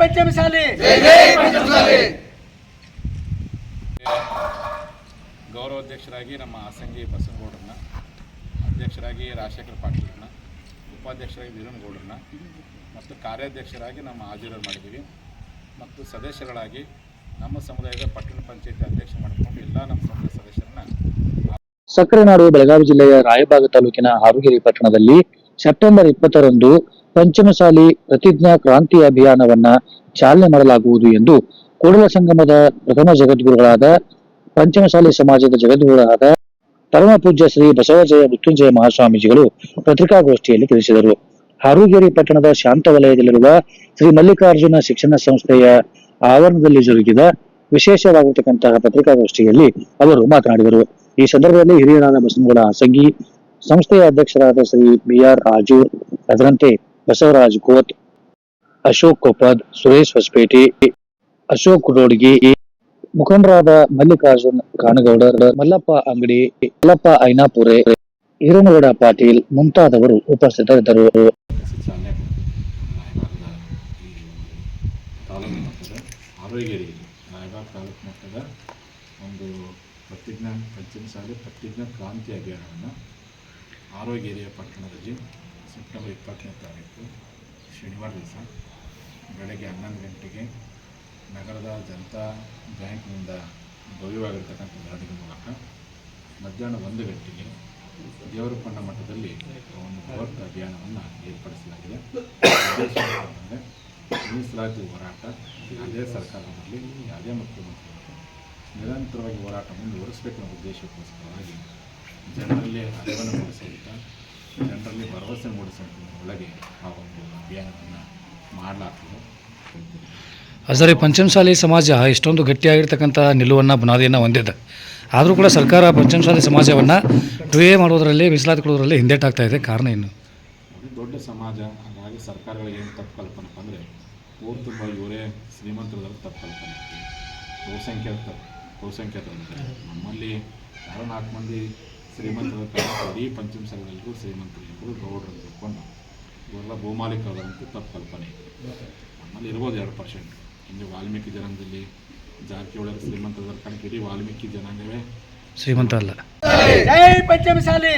ಪಂಚಮಸಾಲಿ. ಗೌರವಾಧ್ಯಕ್ಷರಾಗಿ ನಮ್ಮ ಆಸಂಗಿ ಬಸನಗೌಡ್ರನ್ನ ಅಧ್ಯಕ್ಷರಾಗಿ ರಾಜಶೇಖರ ಪಾಟೀಲ್ರನ್ನ ಉಪಾಧ್ಯಕ್ಷರಾಗಿ ವೀರನಗೌಡ್ರನ್ನ ಮತ್ತು ಕಾರ್ಯಾಧ್ಯಕ್ಷರಾಗಿ ನಮ್ಮ ಹಾಜರರು ಮಾಡಿದ್ದೀವಿ. ಮತ್ತು ಸದಸ್ಯರುಗಳಾಗಿ ನಮ್ಮ ಸಮುದಾಯದ ಪಟ್ಟಣ ಪಂಚಾಯಿತಿ ಅಧ್ಯಕ್ಷ ಮಾಡಿಕೊಂಡು ಎಲ್ಲ ನಮ್ಮ ಸಮುದಾಯ ಸದಸ್ಯರನ್ನ ಸಕ್ಕರೆ ನಾಡು ಬೆಳಗಾವಿ ಜಿಲ್ಲೆಯ ರಾಯಬಾಗ ತಾಲೂಕಿನ ಹಾರುಗಿರಿ ಪಟ್ಟಣದಲ್ಲಿ ಸೆಪ್ಟೆಂಬರ್ ಇಪ್ಪತ್ತರಂದು ಪಂಚಮಸಾಲಿ ಪ್ರತಿಜ್ಞಾ ಕ್ರಾಂತಿ ಅಭಿಯಾನವನ್ನ ಚಾಲನೆ ಮಾಡಲಾಗುವುದು ಎಂದು ಕೂಡಲ ಸಂಗಮದ ಪ್ರಥಮ ಜಗದ್ಗುರುಗಳಾದ ಪಂಚಮಸಾಲಿ ಸಮಾಜದ ಜಗದ್ಗುರುಗಳಾದ ಪರಮ ಪೂಜ್ಯ ಶ್ರೀ ಬಸವಜಯ ಮೃತ್ಯುಂಜಯ ಮಹಾಸ್ವಾಮೀಜಿಗಳು ಪತ್ರಿಕಾಗೋಷ್ಠಿಯಲ್ಲಿ ತಿಳಿಸಿದರು. ಹಾರುಗೇರಿ ಪಟ್ಟಣದ ಶಾಂತ ವಲಯದಲ್ಲಿರುವ ಶ್ರೀ ಮಲ್ಲಿಕಾರ್ಜುನ ಶಿಕ್ಷಣ ಸಂಸ್ಥೆಯ ಆವರಣದಲ್ಲಿ ಜರುಗಿದ ವಿಶೇಷವಾಗಿರ್ತಕ್ಕಂತಹ ಪತ್ರಿಕಾಗೋಷ್ಠಿಯಲ್ಲಿ ಅವರು ಮಾತನಾಡಿದರು. ಈ ಸಂದರ್ಭದಲ್ಲಿ ಹಿರಿಯರಾದ ಬಸನಗೌಡ ಹಾಸಂಗಿ ಸಂಸ್ಥೆಯ ಅಧ್ಯಕ್ಷರಾದ ಶ್ರೀ ಬಿಆರ್ ರಾಜೂರ್ ಅದರಂತೆ ಬಸವರಾಜ್ ಕೋತ್ ಅಶೋಕ್ ಕೊಪ್ಪದ್, ಸುರೇಶ್ ಹೊಸಪೇಟೆ, ಅಶೋಕ್ ರೋಡ್ಗಿ ಮುಖಂಡರಾದ ಮಲ್ಲಿಕಾರ್ಜುನ್ ಕಾನಗೌಡರ್, ಮಲ್ಲಪ್ಪ ಅಂಗಡಿ, ಮಲ್ಲಪ್ಪ ಐನಾಪುರೆ, ಹಿರನಗೌಡ ಪಾಟೀಲ್ ಮುಂತಾದವರು ಉಪಸ್ಥಿತರಿದ್ದರು. ಒಂದು ಪ್ರತಿಜ್ಞಾ ಪಂಚಮ ಪಂಚಮಸಾಲಿ ಪ್ರತಿಜ್ಞಾ ಕ್ರಾಂತಿ ಅಭಿಯಾನವನ್ನು ಆರೋಗ್ಯರಿಯ ಪಟ್ಟಣದಲ್ಲಿ ಸೆಪ್ಟೆಂಬರ್ ಇಪ್ಪತ್ತನೇ ತಾರೀಕು, ಶನಿವಾರ ದಿವಸ ಬೆಳಗ್ಗೆ ಹನ್ನೊಂದು ಗಂಟೆಗೆ ನಗರದ ಜನತಾ ಬ್ಯಾಂಕ್ನಿಂದ ಭವ್ಯವಾಗಿರ್ತಕ್ಕಂಥ ಗಾಡಿಗಳ ಮೂಲಕ ಮಧ್ಯಾಹ್ನ ಒಂದು ಗಂಟೆಗೆ ದೇವರಪ್ಪನ ಮಠದಲ್ಲಿ ಒಂದು ಬೃಹತ್ ಅಭಿಯಾನವನ್ನು ಏರ್ಪಡಿಸಲಾಗಿದೆ. ಏನಂತಂದರೆ ಮೀಸಲಾತಿ ಹೋರಾಟ ಯಾವುದೇ ಸರ್ಕಾರದಲ್ಲಿ ಯಾವುದೇ ಮುಖ್ಯಮಂತ್ರಿ ನಿರಂತರವಾಗಿ ಹೋರಾಟ ಮುಂದುವರಿಸಬೇಕು ಉದ್ದೇಶಕ್ಕೋಸ್ಕರವಾಗಿ ಜನರಲ್ಲಿ ಅರಿವನ್ನು ಮೂಡಿಸುವಂಥ ಜನರಲ್ಲಿ ಭರವಸೆ ಮೂಡಿಸುವಂಥ ಒಳಗೆ ಆ ಒಂದು ಅಭಿಯಾನವನ್ನು ಮಾಡಲಾಗ್ತದೆ. ಈ ಪಂಚಮಸಾಲಿ ಸಮಾಜ ಇಷ್ಟೊಂದು ಗಟ್ಟಿಯಾಗಿರ್ತಕ್ಕಂಥ ನಿಲುವನ್ನು ಬುನಾದಿಯನ್ನು ಹೊಂದಿದೆ. ಆದರೂ ಕೂಡ ಸರ್ಕಾರ ಪಂಚಮಸಾಲಿ ಸಮಾಜವನ್ನು ಟ್ವೇ ಮಾಡೋದರಲ್ಲಿ ಮೀಸಲಾತಿ ಕೊಡೋದರಲ್ಲಿ ಹಿಂದೇಟಾಗ್ತಾ ಇದೆ. ಕಾರಣ ಏನು? ದೊಡ್ಡ ಸಮಾಜ ಹಾಗಾಗಿ ಸರ್ಕಾರಗಳಿಗೆ ಏನು ತಪ್ಪು ಕಲ್ಪನೆ ಅಂದರೆ ಊರು ತುಂಬ ಇವರೇ ಶ್ರೀಮಂತರದಲ್ಲಿ ತಪ್ಪು ಕಲ್ಪನೆ. ಬಹುಸಂಖ್ಯಾತ ಬಹುಸಂಖ್ಯಾತ ನಮ್ಮಲ್ಲಿ ಯಾರೋ ನಾಲ್ಕು ಮಂದಿ ಶ್ರೀಮಂತರ ಇಡೀ ಪಂಚಮಸಾಲಿಗಳೆಲ್ಲರೂ ಶ್ರೀಮಂತರು ಎಂಬುದು ಗೌಡರು ತಿಳ್ಕೊಂಡು ಇವರೆಲ್ಲ ಭೂಮಾಲೀಕರಂತೂ ತಪ್ಪು ಕಲ್ಪನೆ ನಮ್ಮಲ್ಲಿ ಇರ್ಬೋದು ಎರಡು ಪರ್ಸೆಂಟ್ ಹಿಂಗೆ ವಾಲ್ಮೀಕಿ ಜನಾಂಗದಲ್ಲಿ ಜಾರಕಿಹೊಳಿ ಶ್ರೀಮಂತರ ಕಣಕ್ಕೆ ಇಡೀ ವಾಲ್ಮೀಕಿ ಜನಾಂಗವೇ ಶ್ರೀಮಂತ ಅಲ್ಲ ಜೈ ಪಂಚಮಸಾಲಿ!